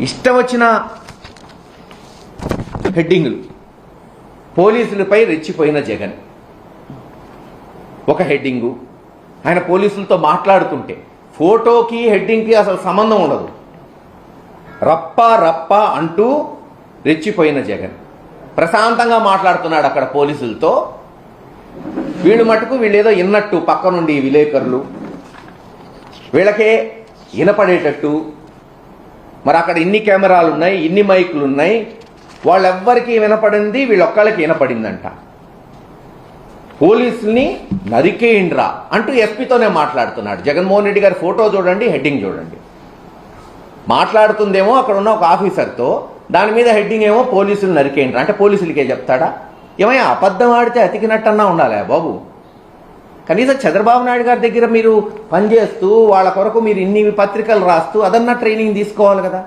ఇష్టం వచ్చిన హెడ్డింగ్లు. పోలీసులపై రెచ్చిపోయిన జగన్. ఒక హెడ్డింగు. ఆయన పోలీసులతో మాట్లాడుతుంటే ఫోటోకి హెడ్డింగ్కి అసలు సంబంధం ఉండదు. రప్ప రప్ప అంటూ రెచ్చిపోయిన జగన్. ప్రశాంతంగా మాట్లాడుతున్నాడు అక్కడ పోలీసులతో. వీళ్ళు మటుకు వీళ్ళేదో ఇన్నట్టు పక్క నుండి విలేకరులు. వీళ్ళకే వినపడేటట్టు మరి అక్కడ ఇన్ని కెమెరాలు ఉన్నాయి ఇన్ని మైకులు ఉన్నాయి. వాళ్ళెవ్వరికి వినపడింది? వీళ్ళొక్కళ్ళకి వినపడిందంట. పోలీసుల్ని నరికేయండ్రా అంటూ ఎస్పీతోనే మాట్లాడుతున్నాడు. జగన్మోహన్ రెడ్డి గారి ఫోటో చూడండి హెడ్డింగ్ చూడండి. మాట్లాడుతుందేమో అక్కడ ఉన్న ఒక ఆఫీసర్తో దాని మీద హెడ్డింగ్ ఏమో పోలీసులు నరికేయండ్రా. అంటే పోలీసులకే చెప్తాడా? ఏమయ్యా అబద్ధం ఆడితే అతికినట్టన్నా ఉండాలి బాబు. కనీసం చంద్రబాబు నాయుడు గారి దగ్గర మీరు పనిచేస్తూ వాళ్ళ కొరకు మీరు ఇన్ని పత్రికలు రాస్తూ అదన్నా ట్రైనింగ్ తీసుకోవాలి కదా.